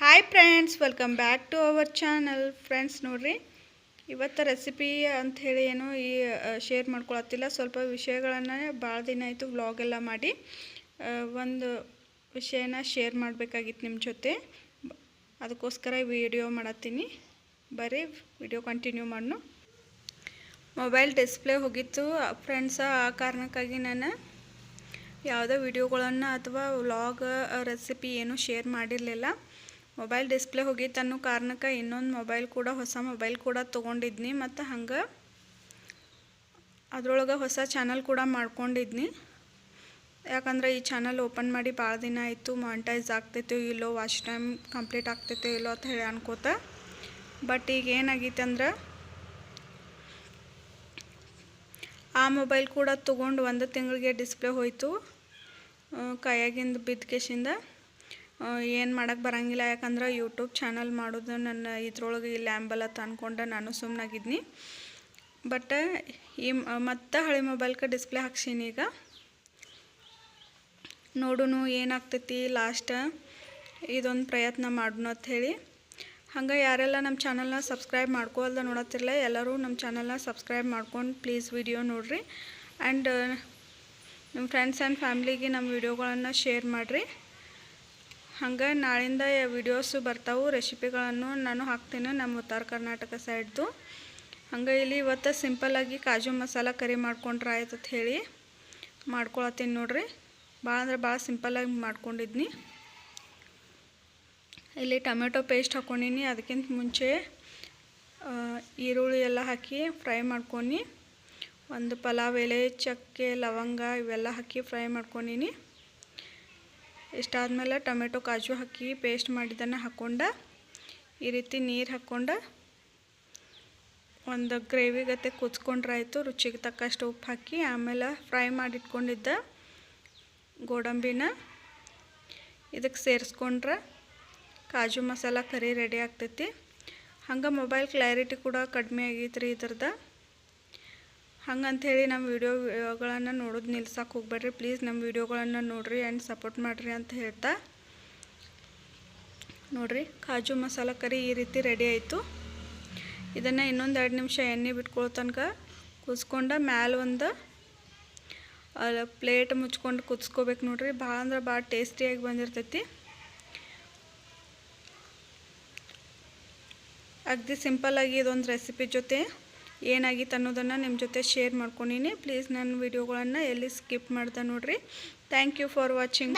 Hi friends welcome back to our channel friends ನೋಡ್ರಿ, ಇವತ್ತು recipe ಅಂಥೇಳಿ ಏನು ಈ ಶೇರ್ ಮಾಡ್ಕೊಳತ್ತಿಲ್ಲ. ಸ್ವಲ್ಪ ವಿಷಯಗಳನ್ನು ಭಾಳ ದಿನ ಆಯಿತು ವ್ಲಾಗ್ ಎಲ್ಲ ಮಾಡಿ ಒಂದು ವಿಷಯನ ಶೇರ್ ಮಾಡಬೇಕಾಗಿತ್ತು ನಿಮ್ಮ ಜೊತೆ. ಅದಕ್ಕೋಸ್ಕರ ವಿಡಿಯೋ ಮಾಡತ್ತೀನಿ. ಬರೀ ವಿಡಿಯೋ ಕಂಟಿನ್ಯೂ ಮಾಡೋಣ ಮೊಬೈಲ್ ಡಿಸ್ಪ್ಲೇ ಹೋಗಿತ್ತು. ಫ್ರೆಂಡ್ಸ ಆ ಕಾರಣಕ್ಕಾಗಿ ನಾನು ಯಾವುದೇ ವಿಡಿಯೋಗಳನ್ನು ಅಥವಾ ವ್ಲಾಗ್ ರೆಸಿಪಿ ಏನೂ ಶೇರ್ ಮಾಡಿರಲಿಲ್ಲ. ಮೊಬೈಲ್ ಡಿಸ್ಪ್ಲೇ ಹೋಗಿತ್ತು ಅನ್ನೋ ಕಾರಣಕ್ಕೆ ಇನ್ನೊಂದು ಮೊಬೈಲ್ ಕೂಡ, ಹೊಸ ಮೊಬೈಲ್ ಕೂಡ ತೊಗೊಂಡಿದ್ನಿ ಮತ್ತು ಹಂಗೆ ಅದ್ರೊಳಗೆ ಹೊಸ ಚಾನಲ್ ಕೂಡ ಮಾಡ್ಕೊಂಡಿದ್ನಿ. ಯಾಕಂದ್ರೆ ಈ ಚಾನಲ್ ಓಪನ್ ಮಾಡಿ ಭಾಳ ದಿನ ಆಯಿತು ಮಾನಿಟೈಸ್ ಆಗ್ತೈತೋ ಇಲ್ಲೋ ವಾಚ್ ಟೈಮ್ ಕಂಪ್ಲೀಟ್ ಆಗ್ತೈತೋ ಇಲ್ಲೋ ಅಂತ ಹೇಳಿ ಅನ್ಕೋತ. ಬಟ್ ಈಗ ಏನಾಗೈತೆ ಅಂದ್ರೆ ಆ ಮೊಬೈಲ್ ಕೂಡ ತೊಗೊಂಡು ಒಂದು ತಿಂಗಳಿಗೆ ಡಿಸ್ಪ್ಲೇ ಹೋಯಿತು ಕೈಯಾಗಿಂದ ಬಿದ್ಕೇಶಿಂದ ಏನು ಮಾಡೋಕ್ಕೆ ಬರಂಗಿಲ್ಲ. ಯಾಕಂದ್ರೆ ಯೂಟ್ಯೂಬ್ ಚಾನಲ್ ಮಾಡೋದು ನನ್ನ ಇದ್ರೊಳಗೆ ಇಲ್ಲಿ ಅಂತ ಅಂದ್ಕೊಂಡು ನಾನು ಸುಮ್ಮನಾಗಿದ್ನಿ ಬಟ್ ಈ ಮತ್ತೆ ಹಳೆ ಮೊಬೈಲ್ಗೆ ಡಿಸ್ಪ್ಲೇ ಹಾಕ್ಸೀನಿ ಈಗ. ನೋಡುನು ಏನಾಗ್ತೈತಿ ಲಾಸ್ಟ್ ಇದೊಂದು ಪ್ರಯತ್ನ ಮಾಡೋಣ ಅಂತ ಹೇಳಿ. ಹಂಗೆ ಯಾರೆಲ್ಲ ನಮ್ಮ ಚಾನಲ್ನ ಸಬ್ಸ್ಕ್ರೈಬ್ ಮಾಡ್ಕೋಲ್ದ ನೋಡತ್ತಿರಲ್ಲ ಎಲ್ಲರೂ ನಮ್ಮ ಚಾನಲ್ನ ಸಬ್ಸ್ಕ್ರೈಬ್ ಮಾಡ್ಕೊಂಡು ಪ್ಲೀಸ್ ವಿಡಿಯೋ ನೋಡಿರಿ. ಆ್ಯಂಡ್ ನಿಮ್ಮ ಫ್ರೆಂಡ್ಸ್ ಆ್ಯಂಡ್ ಫ್ಯಾಮ್ಲಿಗೆ ನಮ್ಮ ವಿಡಿಯೋಗಳನ್ನು ಶೇರ್ ಮಾಡಿರಿ. ಹಂಗೆ ನಾಳಿಂದ ವಿಡಿಯೋಸ್ ಬರ್ತಾವು ರೆಸಿಪಿಗಳನ್ನು ನಾನು ಹಾಕ್ತೀನಿ ನಮ್ಮ ಉತ್ತರ ಕರ್ನಾಟಕ ಸೈಡ್ದು ಹಂಗೆ ಇಲ್ಲಿ ಇವತ್ತು ಸಿಂಪಲ್ಲಾಗಿ ಕಾಜು ಮಸಾಲ ಕರಿ ಮಾಡ್ಕೊಂಡ್ರೆ ಆಯ್ತು ಅಂತ ಹೇಳಿ ಮಾಡ್ಕೊಳತ್ತೀನಿ ನೋಡ್ರಿ. ಭಾಳ ಅಂದ್ರೆ ಭಾಳ ಸಿಂಪಲ್ಲಾಗಿ ಮಾಡ್ಕೊಂಡಿದ್ನಿ. ಇಲ್ಲಿ ಟೊಮೆಟೊ ಪೇಸ್ಟ್ ಹಾಕ್ಕೊಂಡಿನಿ ಅದಕ್ಕಿಂತ ಮುಂಚೆ ಈರುಳ್ಳಿ ಎಲ್ಲ ಹಾಕಿ ಫ್ರೈ ಮಾಡ್ಕೊಂಡಿ ಒಂದು ಪಲಾವ್ ಎಲೆ, ಚಕ್ಕೆ, ಲವಂಗ ಇವೆಲ್ಲ ಹಾಕಿ ಫ್ರೈ ಮಾಡ್ಕೊಂಡಿನಿ ಇಷ್ಟಾದ್ಮೇಲೆ ಟೊಮೆಟೊ ಕಾಜು ಹಾಕಿ ಪೇಸ್ಟ್ ಮಾಡಿದ್ದನ್ನು ಹಾಕ್ಕೊಂಡ ಈ ರೀತಿ ನೀರು ಹಾಕ್ಕೊಂಡು ಒಂದು ಗ್ರೇವಿ ಗತೆ ಕುಚ್ಕೊಂಡ್ರೆ ಆಯಿತು ರುಚಿಗೆ ತಕ್ಕಷ್ಟು ಉಪ್ಪು ಹಾಕಿ, ಆಮೇಲೆ ಫ್ರೈ ಮಾಡಿಟ್ಕೊಂಡಿದ್ದ ಗೋಡಂಬಿನ ಇದಕ್ಕೆ ಸೇರಿಸ್ಕೊಂಡ್ರೆ ಕಾಜು ಮಸಾಲ ಕರಿ ರೆಡಿ ಆಗ್ತೈತಿ. ಹಂಗೆ ಮೊಬೈಲ್ ಕ್ಲಾರಿಟಿ ಕೂಡ ಕಡಿಮೆ ಆಗೈತೆ ರೀ ಇದ್ರದ್ದು. ಹಂಗಂಥೇಳಿ ನಮ್ಮ ವಿಡಿಯೋಗಳನ್ನು ನೋಡೋದು ನಿಲ್ಸಕ್ಕೆ ಹೋಗ್ಬೇಡ್ರಿ. ಪ್ಲೀಸ್ ನಮ್ಮ ವಿಡಿಯೋಗಳನ್ನು ನೋಡಿರಿ ಆ್ಯಂಡ್ ಸಪೋರ್ಟ್ ಮಾಡಿರಿ ಅಂತ ಹೇಳ್ತಾ. ನೋಡಿರಿ, ಕಾಜು ಮಸಾಲ ಕರಿ ಈ ರೀತಿ ರೆಡಿ ಆಯಿತು. ಇದನ್ನು ಇನ್ನೊಂದು ಎರಡು ನಿಮಿಷ ಎಣ್ಣೆ ಬಿಟ್ಕೊಳ್ಳೋ ತನಕ ಕುದಿಸ್ಕೊಂಡ ಮ್ಯಾಲ ಒಂದು ಪ್ಲೇಟ್ ಮುಚ್ಕೊಂಡು ಕುದಿಸ್ಕೋಬೇಕು ನೋಡ್ರಿ. ಭಾಳ ಅಂದ್ರೆ ಭಾಳ ಟೇಸ್ಟಿಯಾಗಿ ಬಂದಿರ್ತೈತಿ. ಅಗದಿ ಸಿಂಪಲ್ಲಾಗಿ ಇದೊಂದು ರೆಸಿಪಿ ಜೊತೆ ಏನಾಗಿತ್ತು ಅನ್ನೋದನ್ನು ನಿಮ್ಮ ಜೊತೆ ಶೇರ್ ಮಾಡ್ಕೊಂಡಿನಿ. ಪ್ಲೀಸ್ ನನ್ನ ವಿಡಿಯೋಗಳನ್ನು ಎಲ್ಲಿ ಸ್ಕಿಪ್ ಮಾಡ್ದೆ ನೋಡ್ರಿ. Thank you for watching